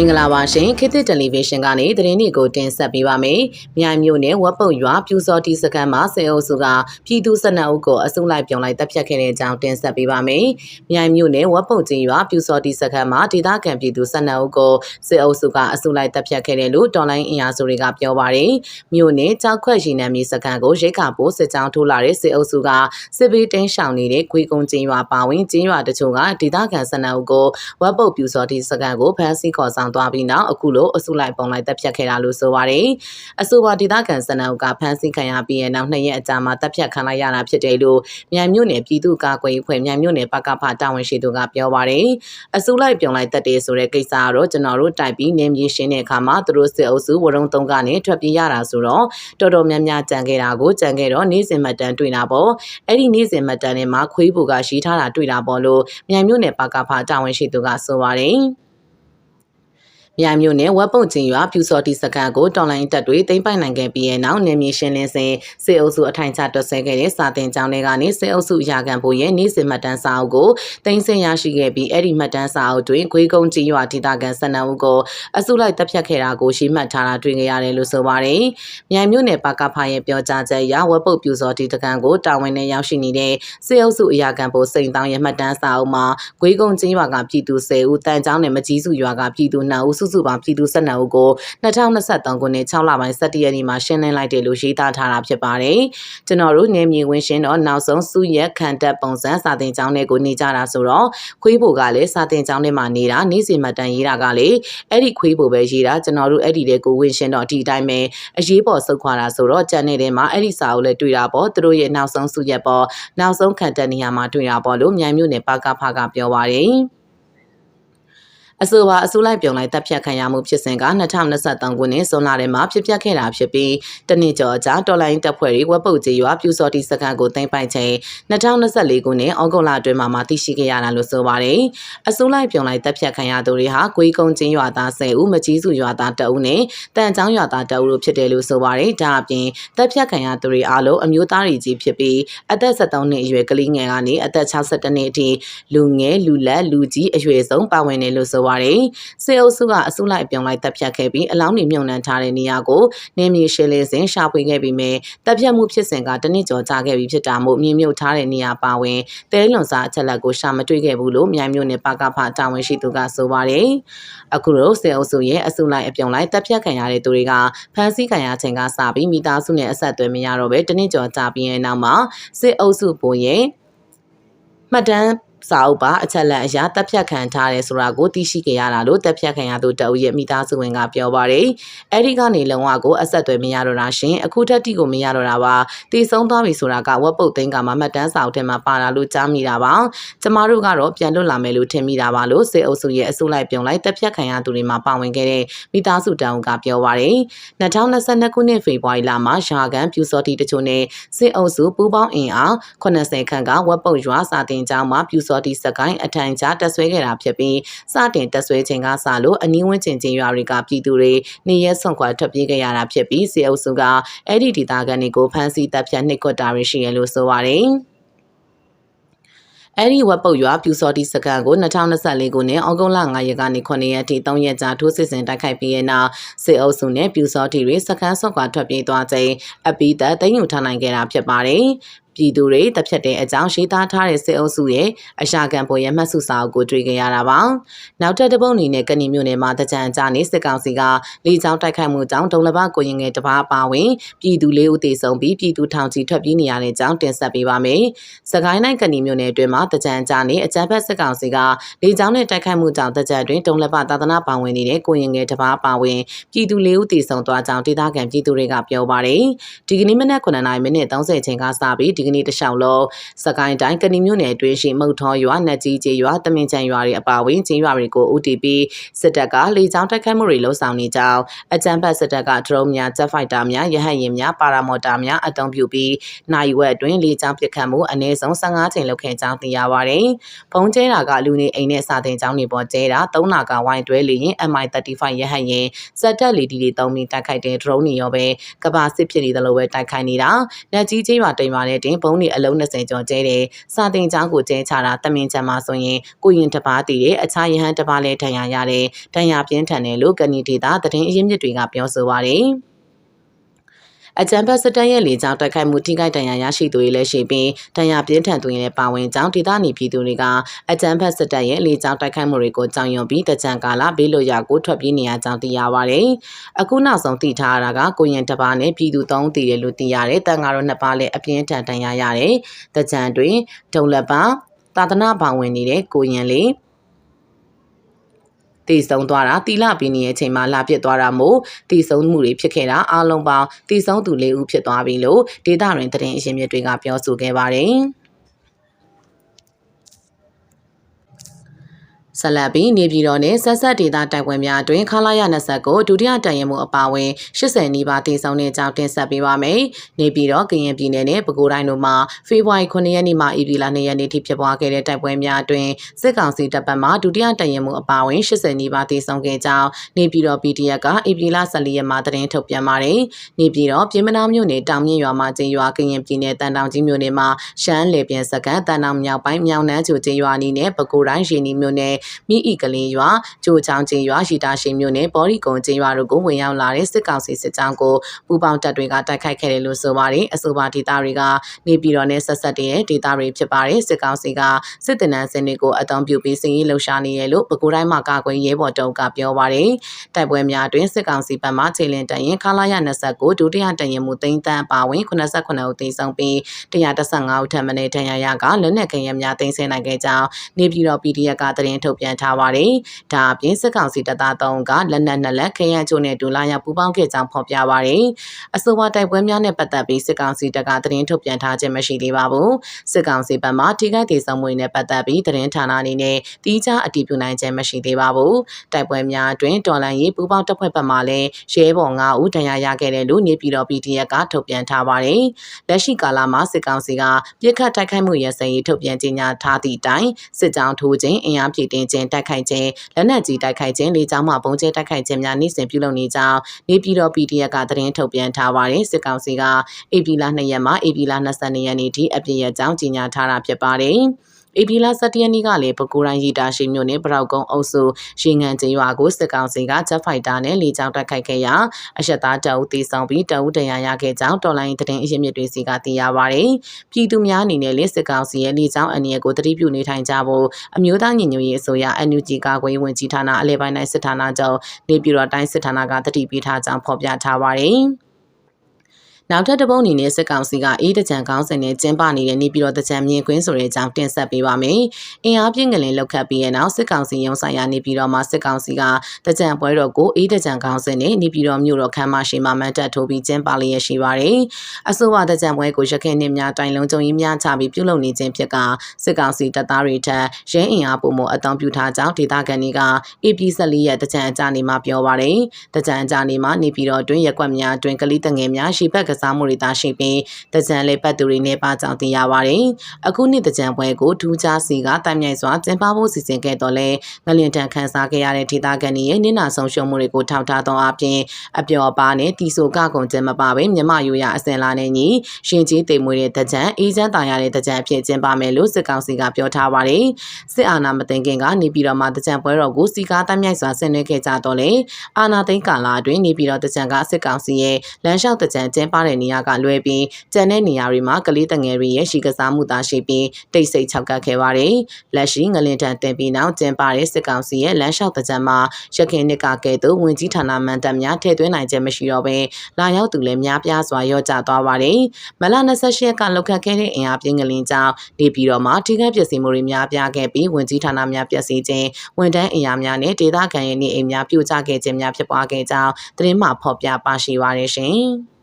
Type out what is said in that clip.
မင်္ဂလာပါရှင်ခေတ်သစ်တယ်လီဗီရှင်းကနေသတင်းတွေကိုတင်ဆက်ပေးပါမယ်။မြိုင်မြို့နယ်ဝက်ပုတ်ရွာပြူစော်တီစကန်မှာစေအုပ်စုကပြည်သူ12ဦးကိုအစုလိုက်ပြောင်းလိုက်တပ်ဖြတ်ခဲ့တဲ့အကြောင်းတင်ဆက်ပေးပါမယ်။မြိုင်မြို့နယ်ဝက်ပုတ်ချင်းရွာပြူစော်တီစကန်မှာဒေသခံပြည်သူ12ဦးကိုစေအုပ်စုကအစုလိုက်တပ်ဖြတ်ခဲ့တယ်လို့တော်လိုင်းအင်အားစုတွေကပြောပါတယ်။မြို့နယ်ကြောက်ခွက်ရှိနယ်မြေစကန်ကိုရိတ်ခါပိုးစစ်ကြောင်းထိုးလာတဲ့စေအုပ်စုကစစ်ဘေးတင်းရှောင်နေတဲ့ခွေကုံချင်းရွာပါဝင်ချင်းရွာတချို့ကဒေသခံ12ဦးကိုဝက်ပုတ်ပြူစော်တီစကန်ကိုဖမ်းဆီးခေါ်ဆောင်သွားပြီးနောက်အခုလိုအစုလိုက်ပုံလိုက်တပ်ဖြတ်ခဲ့တာလို့ဆိုပါတယ်။အဆိုပါဒေသခံစနအုပ်ကဖမ်းဆီးခံရပြီးတဲ့နောက်နှစ်ရက်အကြာမှာတပ်ဖြတ်ခံလိုက်ရတာဖြစ်တယ်လို့မြိုင်မြို့နယ်ပြည်သူ့ကာကွယ်ရေးဖွဲ့မြိုင်မြို့နယ်ပကဖတာဝန်ရှိသူကပြောပါတယ်။အစုလိုက်ပြုံလိုက်တပ်တယ်ဆိုတဲ့ကိစ္စကတော့ကျွန်တော်တို့တိုက်ပြီးနေမြေရှင်းတဲ့အခါမှာသူတို့စစ်အုပ်စုဝရုံသုံးကနေထွက်ပြေးရတာဆိုတော့တော်တော်များများကြံခဲ့တာကိုကြံခဲ့တော့နေ့စဉ်မှတ်တမ်းတွေ့တာပေါ့။အဲ့ဒီနေ့စဉ်မှတ်တမ်းတွေမှာခွေးဘူကရှိထားတာတွေ့တာပေါ့လို့မြိုင်မြို့နယ်ပကဖတာဝန်ရှိသူကဆိုပါတယ်။ မြိုင်မြို့နယ်ဝက်ပုတ်ချင်းရွာပြူစော်တီစကန်ကိုတော်လိုင်းတပ်တွေသိမ်းပိုက်နိုင်ခဲ့ပြီးတဲ့နောက်နေမြေရှင်းလင်းစဉ်စစ်အုပ်စုအထိုင်ချတွက်ဆဲခဲ့တဲ့စာတင်ကျောင်းတွေကနေစစ်အုပ်စုရာခံဖို့ရဲ့နေ့စဉ်မှတ်တမ်းစာအုပ်ကိုတင်ဆက်ရရှိခဲ့ပြီးအဲ့ဒီမှတ်တမ်းစာအုပ်တွင်ခွေးကုန်းချင်းရွာဒေသခံ12ဦးကိုအစုလိုက်တပ်ဖြတ်ခဲ့တာကိုရှိမှတ်ထားတာတွေ့ခဲ့ရတယ်လို့ဆိုပါတယ်။မြိုင်မြို့နယ်ပါကဖာရဲ့ပြောကြားချက်အရဝက်ပုတ်ပြူစော်တီတကန်ကိုတာဝန်နဲ့ရောက်ရှိနေတဲ့စစ်အုပ်စုအရာခံဖို့စိန်တောင်းရဲ့မှတ်တမ်းစာအုပ်မှာခွေးကုန်းချင်းရွာကပြည်သူ10ဦးတန်ကျောင်းနဲ့မကြီးစုရွာကပြည်သူ2ဦးစုစုပေါင်းပြည်သူ12ဦးကို2023ခုနှစ်6လပိုင်း17ရက်နေ့မှာရှင်းလင်းလိုက်တယ်လို့ရေးသားထားတာဖြစ်ပါတယ်။ကျွန်တော်တို့နေမြေဝင်ရှင်းတော့နောက်ဆုံးစုရက်ခံတက်ပုံစံစာတင်ကျောင်းတွေကိုနေကြတာဆိုတော့ခွေးဘိုကလည်းစာတင်ကျောင်းထဲမှာနေတာနေ့စဉ်မှတန်ရေးတာကလေအဲ့ဒီခွေးဘိုပဲရေးတာကျွန်တော်တို့အဲ့ဒီတဲ့ကိုဝင်ရှင်းတော့ဒီတိုင်းပဲအရေးပေါ်ဆုတ်ခွာတာဆိုတော့ကြံနေတဲ့မှာအဲ့ဒီစာအုပ်လည်းတွေ့တာပေါ့သူတို့ရဲ့နောက်ဆုံးစုရက်ပေါ့နောက်ဆုံးခံတက်နေရမှာတွေ့တာပေါ့လို့မြိုင်မြို့နယ်ပါကဖကပြောပါတယ်။ အဆိုပါအစိုးလိုက်ပြုံလိုက်တပ်ဖြတ်ခံရမှုဖြစ်စဉ်က2023ခုနှစ်ဇွန်လထဲမှာဖြစ်ပျက်ခဲ့တာဖြစ်ပြီးတနစ်ကျော်အကြာတော်လိုင်းတပ်ဖွဲ့တွေဝက်ပုတ်ကြီးရွာပြူစော်တီစခန်းကိုသိမ်းပိုက်ချိန်2024ခုနှစ်ဩဂုတ်လအတွင်းမှာမှသိရှိခဲ့ရတာလို့ဆိုပါတယ်။အစိုးလိုက်ပြုံလိုက်တပ်ဖြတ်ခံရသူတွေဟာကွေးကုန်းချင်းရွာသား10ဦးမကြီးစုရွာသား2ဦးနဲ့တန်ချောင်းရွာသား2ဦးတို့ဖြစ်တယ်လို့ဆိုပါတယ်။ဒါအပြင်တပ်ဖြတ်ခံရသူတွေအားလုံးအမျိုးသားတွေကြီးဖြစ်ပြီးအသက်73နှစ်အရွယ်ကလေးငယ်ကနေအသက်62နှစ်အထိလူငယ်လူလက်လူကြီးအရွယ်ဆုံးပါဝင်တယ်လို့ဆိုပါတယ်။စေအုပ်စုကအစုလိုက်ပြောင်းလိုက်တပ်ဖြတ်ခဲ့ပြီးအလောင်းတွေမြုံနှံထားတဲ့နေရာကိုနေမြေရှင်းလင်းစဉ်ရှာဖွေခဲ့ပြီးမြဲတပ်ဖြတ်မှုဖြစ်စဉ်ကတနစ်ကျော်ကြာခဲ့ပြီးဖြစ်တာမို့မြင်မြုပ်ထားတဲ့နေရာပါဝင်တဲလွန်စာအချက်လက်ကိုရှာမတွေ့ခဲ့ဘူးလို့မြိုင်မြို့နယ်ပါကဖတာဝန်ရှိသူကဆိုပါတယ်။အခုတော့စေအုပ်စုရဲ့အစုလိုက်အပြုံလိုက်တပ်ဖြတ်ခံရတဲ့သူတွေကဖမ်းဆီးခံရချိန်ကစပြီးမိသားစုနဲ့အဆက်အသွယ်မရတော့ပဲတနစ်ကျော်ကြာပြီးတဲ့နောက်မှာစစ်အုပ်စုပုံရဲ့မှတ်တမ်း စာအုပ်ပါအချက်လက်အရာတက်ဖြတ်ခံထားတယ်ဆိုတာကိုသိရှိခဲ့ရတာလို့တက်ဖြတ်ခံရသူတအုပ်ရဲ့မိသားစုဝင်ကပြောပါတယ်။အဲဒီကနေလုံဝကိုအဆက်အသွယ်မရတော့တာရှင်အခုထက်တိကိုမရတော့တာပါ။တည်ဆုံးသွားပြီဆိုတာကဝက်ပုတ်သိန်းကမှမှတ်တမ်းစာအုပ်ထဲမှာပါလာလို့ကြားမိတာပါ။ကျမတို့ကတော့ပြန်လွတ်လာမယ်လို့ထင်မိတာပါလို့စေအုပ်စုရဲ့အစိုးလိုက်ပြုံလိုက်တက်ဖြတ်ခံရသူတွေမှာပါဝင်ခဲ့တဲ့မိသားစုတအုပ်ကပြောပါတယ်။2022ခုနှစ်ဖေဖော်ဝါရီလမှာရှာကန်ပြူစော်တီတချို့နဲ့စေအုပ်စုပူးပေါင်းအင်အား80ခန့်ကဝက်ပုတ်ရွာစာတင်ကျောင်းမှာပြူစော်တီစကိုင်းအထိုင်ကြားတက်ဆွဲခဲ့တာဖြစ်ပြီးစတင်တက်ဆွဲချိန်ကစလို့အနီးဝန်းကျင်ချင်းရွာတွေကပြည်သူတွေနေရဲဆွန့်ခွာထွက်ပြေးခဲ့ရတာဖြစ်ပြီးစေအုပ်စုကအဲ့ဒီဒေသခံတွေကိုဖမ်းဆီးတပ်ဖြတ်နှိပ်ကွပ်တာတွေရှိရလို့ဆိုပါတယ်။အဲ့ဒီဝက်ပုတ်ရွာပြူစော်တီစကန်ကို2024ခုနှစ်ဩဂုတ်လ9ရက်ကနေ9ရက်ထိ3ရက်ကြာထိုးစစ်ဆင်တိုက်ခိုက်ပြီးတဲ့နောက်စစ်အုပ်စုနဲ့ပြူစော်တီတွေစကန်ဆော့ကွာထွက်ပြေးသွားချိန်အပီသက်သိမ်းယူထားနိုင်ခဲ့တာဖြစ်ပါတယ် ပြည်သူတွေတပ်ဖြတ်တဲ့အကြောင်းရှိသားထားတဲ့စစ်အုပ်စုရဲ့အရှာခံပေါ်ရဲ့မှတ်စုစာအုပ်ကိုတွေ့ကြရတာပါ။နောက်ထပ်တစ်ပုတ်အနေနဲ့ကဏီမြို့နယ်မှာတကြံကြားနေစစ်ကောင်စီကလေကြောင်းတိုက်ခိုက်မှုကြောင့်ဒုံလဘကိုရင်ငယ်တပါးပါဝင်ပြည်သူလေးဦးသေဆုံးပြီးပြည်သူထောင်ချီထွက်ပြေးနေရတဲ့အကြောင်းတင်ဆက်ပေးပါမယ်။စကိုင်းတိုင်းကဏီမြို့နယ်အတွင်းမှာတကြံကြားနေအကြမ်းဖက်စစ်ကောင်စီကလေကြောင်းနဲ့တိုက်ခိုက်မှုကြောင့်တကြံတွင်ဒုံလဘသာသနာပါဝင်နေတဲ့ကိုရင်ငယ်တပါးပါဝင်ပြည်သူလေးဦးသေဆုံးသွားကြောင်းဒေသခံပြည်သူတွေကပြောပါတယ်။ဒီကနေ့မနက်9:30မိနစ်30ချိန်ကစပြီးဒီကနေ့တလျှောက်လုံးစကိုင်းတိုင်းကဏီမြို့နယ်အတွင်းရှိမုတ်ထောရွာနတ်ကြီးကျေးရွာတမင်ချန်ရွာတွေအပါအဝင်ကျေးရွာတွေကို OTP စစ်တပ်ကလေကြောင်းတိုက်ခိုက်မှုတွေလှုံ့ဆော်နေကြောင်းအကြမ်းဖက်စစ်တပ်ကဒရုန်းများဂျက်ဖိုက်တာများရဟတ်ယာဉ်များပါရာမော်တာများအသုံးပြုပြီးနိုင်ဝက်အတွင်းလေကြောင်းပစ်ခတ်မှုအနည်းဆုံး15ချိန်လုပ်ခဲ့ကြောင်းသိရပါတယ်။ဖုံးကျဲတာကလူနေအိမ်နဲ့စာတင်ကျောင်းတွေပေါ်ကျဲတာ၃နာကဝိုင်းတွဲလေရင် MI35 ရဟတ်ယာဉ်စက်တက်လေဒီတွေသုံးပြီးတိုက်ခိုက်တဲ့ drone တွေရောပဲကဘာစစ်ဖြစ်နေတယ်လို့ပဲတိုက်ခိုက်နေတာ။နတ်ကြီးကျေးရွာတိမ်ပါတဲ့တင်ဘုံတွေအလုံး20ကျော်ကျဲတယ်စာတင်ကျောင်းကိုကျဲချတာတမင်ချမ်းမှာဆိုရင်ကိုရင်တစ်ပါးတည်တယ်အခြားယဟန်တစ်ပါးလည်းထံရရတယ်တန်ရာပြင်းထန်တယ်လို့ကဏီဒေတာသတင်းအရင်းမြစ်တွေကပြောဆိုပါတယ် အကြံဖက်စစ်တပ်ရဲ့လေကြောင်းတိုက်ခိုက်မှုထိခိုက်ဒဏ်ရာရရှိသူတွေလည်းရှိပြီးဒဏ်ရာပြင်းထန်သူတွေလည်းပါဝင်ကြောင်းဒေသနေပြည်သူတွေကအကြံဖက်စစ်တပ်ရဲ့လေကြောင်းတိုက်ခိုက်မှုတွေကိုကြောင်ယွန်ပြီးတကြံကာလဘေးလွရာကိုထွက်ပြေးနေရကြောင်းသိရပါတယ်။အခုနောက်ဆုံးသိထားရတာကကိုရင်တစ်ပါးနဲ့ပြည်သူသုံးတည်တယ်လို့သိရတယ်။တန်ကားတော့နှစ်ပါးလည်းအပြင်းထန်ဒဏ်ရာရတယ်။တကြံတွင်ဒုံလက်ပါသာသနာဘောင်ဝင်နေတဲ့ကိုရင်လေး တည်ဆုံသွားတာတီလပီနီရဲ့အချိန်မှာလာပြစ်သွားတာမို့တည်ဆုံမှုတွေဖြစ်ခဲ့တာအလုံးပေါင်းတည်ဆုံသူ၄ဦးဖြစ်သွားပြီလို့ဒေတာတွင်သတင်းအရင်းမြစ်တွေကပြောဆိုခဲ့ပါတယ်။ ဆက်လက်ပြီးနေပြည်တော်နဲ့ဆက်ဆက်ဒေသတိုက်ပွဲများအတွင်းခလာရ20ကိုဒုတိယတိုင်ရင်မှုအပါအဝင်80နီးပါးတည်ဆောင်တဲ့အကြောင်းတင်ဆက်ပေးပါမယ်။နေပြည်တော်ကရင်ပြည်နယ်နဲ့ပဲခူးတိုင်းတို့မှာဖေဖော်ဝါရီ9ရက်နေ့မှဧပြီလ2ရက်နေ့ထိဖြစ်ပွားခဲ့တဲ့တိုက်ပွဲများအတွင်းစစ်ကောင်စီတပ်ပတ်မှဒုတိယတိုင်ရင်မှုအပါအဝင်80နီးပါးတည်ဆောင်ခဲ့ကြောင်းနေပြည်တော် PDF ကဧပြီလ14ရက်မှာသတင်းထုတ်ပြန်ပါတယ်။နေပြည်တော်ပြည်မနာမြို့နယ်တောင်မြင့်ရွာမှာကျင်းရွာကရင်ပြည်နယ်တန်တောင်ကြီးမြို့နယ်မှာရှမ်းလေပြန်စကန်တန်တောင်မြောက်ပိုင်းမြောင်နှန်းချိုကျင်းရွာနီးနဲ့ပဲခူးတိုင်းရင်းနီမြို့နယ်မိဤကလေးရွာကြိုချောင်းချင်းရွာရှိတာရှိမြို့နယ်ပေါ်ရီကုံချင်းရွာတို့ကိုဝင်ရောက်လာတဲ့စစ်ကောင်စီစစ်ကြောင်းကိုပူပေါင်းတပ်တွေကတိုက်ခိုက်ခဲ့တယ်လို့ဆိုပါတယ်အဆိုပါဒေသတွေကနေပြည်တော်နဲ့ဆက်ဆက်တဲ့ဒေသတွေဖြစ်ပါတယ်စစ်ကောင်စီကစစ်တပ်နန်းစင်တွေကိုအသုံးပြုပြီးစီးရီးလှုပ်ရှားနေရလို့ပဲခူးတိုင်းမှာကာကွယ်ရဲဘော်တုံးကပြောပါတယ်တိုက်ပွဲများတွင်စစ်ကောင်စီဘက်မှခြေလင်တရင်ခလာရ29ဒုတိယတရင်မူသိန်းတန်းပါဝင်89ဦးသေဆုံးပြီး115ဦးထပ်မံဒဏ်ရာရကလက်နက်ခဲယမ်းများသိမ်းဆည်းနိုင်ခဲ့ကြောင်းနေပြည်တော် PDF ကသတင်းထုတ်ပြန်ထားပါတယ်။ဒါအပြင်စစ်ကောင်စီတပ်သား၃ကလက်နက်နှစ်လက်ခရမ်းချိုနဲ့ဒူလာရပူပေါင်းခဲ့ကြောင်းဖော်ပြပါတယ်။အဆိုပါတိုက်ပွဲများနဲ့ပတ်သက်ပြီးစစ်ကောင်စီတပ်ကသတင်းထုတ်ပြန်ထားခြင်းမရှိသေးပါဘူး။စစ်ကောင်စီဘက်မှထိခိုက်ဒေဆုံးမှုနဲ့ပတ်သက်ပြီးသတင်းဌာနအနေနဲ့တီးခြားအတည်ပြုနိုင်ခြင်းမရှိသေးပါဘူး။တိုက်ပွဲများအတွင်းတော်လန်ရေးပူပေါင်းတပ်ဖွဲ့ဘက်မှလည်းရဲဘော်9ဦးဒဏ်ရာရခဲ့တယ်လို့နေပြည်တော် PDF ကထုတ်ပြန်ထားပါတယ်။လက်ရှိကာလမှာစစ်ကောင်စီကပြစ်ခတ်တိုက်ခိုက်မှုရစရေးထုတ်ပြန်ကြေညာထားသည့်အတိုင်းစစ်ကြောင်းထိုးခြင်းအင်အားဖြည့်တင်းခြင်းတိုက်ခိုက်ခြင်းလက်နက်ကြီးတိုက်ခိုက်ခြင်းလေကြောင်းမှပုံကျဲတိုက်ခိုက်ခြင်းများနေ့စဉ်ပြုလုပ်နေကြောင်းနေပြည်တော် PDF ကသတင်းထုတ်ပြန်ထားပါတယ်စစ်ကောင်စီက AP လ2ရက်မှ AP လ22ရက်နေ့ထိအပြည့်အကြောင်းကြေညာထားတာဖြစ်ပါတယ် ဧပြီလ17ရက်နေ့ကလည်းပဲခူးတိုင်းရီတာရှိမြို့နယ်ပရောက်ကုန်းအုပ်စုရေငန်ကျင်းရွာကိုစစ်ကောင်စီကဂျက်ဖိုက်တာနဲ့လေကြောင်းတိုက်ခိုက်ခဲ့ရာအရှက်သားတအုပ်တေဆောင်ပြီးတအုပ်တရားရခဲ့ကြောင်းတော်လိုင်းသတင်းအရင်းမြစ်တွေစီကသိရပါဗျ။ပြည်သူများအနေနဲ့လည်းစစ်ကောင်စီရဲ့လေကြောင်းအနေအကိုတတိပြုနေထိုင်ကြဖို့အမျိုးသားညီညွတ်ရေးအစိုးရ NUG ကာကွယ်ရေးဝန်ကြီးဌာနအလဲပိုင်းတိုင်းစစ်ဌာနချုပ်နေပြည်တော်တိုင်းစစ်ဌာနကတတိပေးထားကြောင်းဖော်ပြထားပါဗျ။ နောက်ထပ်တစ်ပုတ်အနေနဲ့စစ်ကောင်စီကအေးတကြံကောင်းစဉ်နဲ့ကျင်းပနေတဲ့နေပြည်တော်တကြံမြင်ကွင်းဆိုတဲ့အကြောင်းတင်ဆက်ပေးပါမယ်။အင်အားပြင်းကလေးလောက်ခတ်ပြီးတဲ့နောက်စစ်ကောင်စီရုံးဆိုင်ရာနေပြည်တော်မှာစစ်ကောင်စီကတကြံပွဲတော်ကိုအေးတကြံကောင်းစဉ်နဲ့နေပြည်တော်မြို့တော်ခမ်းမရှိမှမန်တက်ထိုးပြီးကျင်းပလျက်ရှိပါတယ်။အဆိုပါတကြံပွဲကိုရခိုင်နှစ်များတိုင်လုံးကြုံရင်းများချပြီးပြုလုပ်နေခြင်းဖြစ်ကစစ်ကောင်စီတပ်သားတွေထက်ရဲအင်အားပုံမအတောင်ပြုထားကြောင်းဒေသခံတွေက AP 14ရက်တကြံအကြနေမှာပြောပါတယ်။တကြံအကြနေမှာနေပြည်တော်တွင်ရက်ွက်များတွင်ကလေးတငယ်များရှိဘက်ကစားမှုတွေသာရှိပြီးတကြံလေးပတ်သူတွေနဲ့ပါကြောင်းသိရပါတယ်။အခုနှစ်တကြံပွဲကိုဒူးချာစီကတိုင်မြိုင်စွာကျင်းပဖို့စီစဉ်ခဲ့တော့လဲငလျင်တန်ခန်းစားခဲ့ရတဲ့ဒေသခံတွေရဲ့နစ်နာဆုံးရှုံးမှုတွေကိုထောက်ထားသောအပြင်အပျော်ပါနဲ့တီဆိုကကုံကျင်းမပါပဲမြမယူရအစင်လာနဲ့ညီရှင်ကြီးတိမ်မွေတဲ့တကြံအေးချမ်းတာရတဲ့တကြံအဖြစ်ကျင်းပမယ်လို့စစ်ကောင်စီကပြောထားပါတယ်။စစ်အာဏာမသိမ်းခင်ကနေပြည်တော်မှာတကြံပွဲတော်ကိုစီကားတမ်းမြိုက်စွာဆင်နွှဲခဲ့ကြတော့လေအာဏာသိမ်းကာလအတွင်းနေပြည်တော်တကြံကစစ်ကောင်စီရဲ့လမ်းလျှောက်တကြံကျင်းပတဲ့နေရာကလွဲပြီးကျန်တဲ့နေရာတွေမှာကလေးတငယ်တွေရဲ့ရှိကစားမှုသာရှိပြီးတိတ်ဆိတ်ခြောက်ကပ်ခဲ့ပါတယ်။လက်ရှိငလင်တန်တင်ပြီးနောက်ကျင်းပတဲ့စစ်ကောင်စီရဲ့လမ်းလျှောက်တကြံမှာရခင်နှစ်ကကဲ့သို့ဝင်ကြီးဌာနမှန်တပ်များထည့်သွင်းနိုင်ခြင်းမရှိတော့ဘဲလာရောက်သူလည်းများပြားစွာရော့ကျသွားပါတယ်။မလ28ရက်ကလောက်ခတ်ခဲ့တဲ့အင်အားပြင်းကလင်ကြောင့်နေပြည်တော်မှာထိခိုက်ပျက်စီးမှုတွေများပြားခဲ့ပြီးဝင်ကြီးဌာနများပျက်စီးခြင်းဝန်ထမ်းအင်အားများနဲ့ဒေသခံရဲ့နေအိမ်များပြိုကျခဲ့ခြင်းများဖြစ်ပွားခဲ့ကြောင်းသတင်းမှဖော်ပြပါရှိပါရရှင်။